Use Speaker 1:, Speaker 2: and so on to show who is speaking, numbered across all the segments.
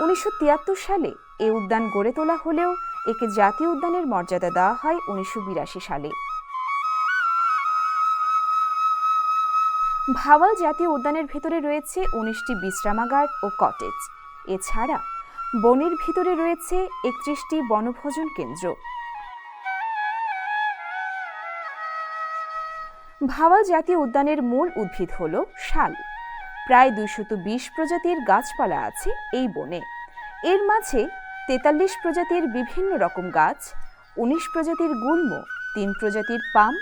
Speaker 1: উনিশশো তিয়াত্তর সালে এ উদ্যান গড়ে তোলা হলেও একে জাতীয় উদ্যানের মর্যাদা দেওয়া হয় উনিশশো বিরাশি সালে। ভাওয়াল জাতীয় উদ্যানের ভেতরে রয়েছে উনিশটি বিশ্রামাগার ও কটেজ। এছাড়া বনের ভিতরে রয়েছে একত্রিশটি বনভোজন কেন্দ্র। ভাওয়াল জাতীয় উদ্যানের মূল উদ্ভিদ হল শাল। প্রায় দুশত বিশ প্রজাতির গাছপালা আছে এই বনে। এর মাঝে তেতাল্লিশ প্রজাতির বিভিন্ন রকম গাছ, উনিশ প্রজাতির গুল্ম, তিন প্রজাতির পাম,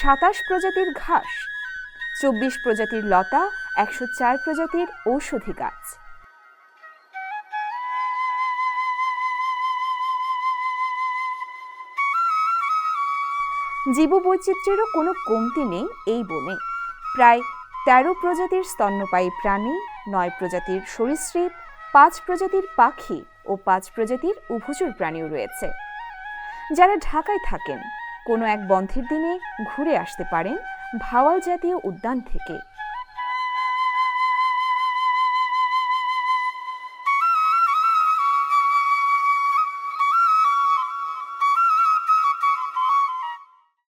Speaker 1: সাতাশ প্রজাতির ঘাস, চব্বিশ প্রজাতির লতা, একশো চার প্রজাতির ঔষধি গাছ। জীববৈচিত্র্যেরও কোনো কমতি নেই এই বনে। প্রায় তেরো প্রজাতির স্তন্যপায়ী প্রাণী, নয় প্রজাতির সরীসৃপ, পাঁচ প্রজাতির পাখি ও পাঁচ প্রজাতির উভচুর প্রাণীও রয়েছে। যারা ঢাকায় থাকেন, কোনো এক বন্ধের দিনে ঘুরে আসতে পারেন ভাওয়াল জাতীয় উদ্যান থেকে।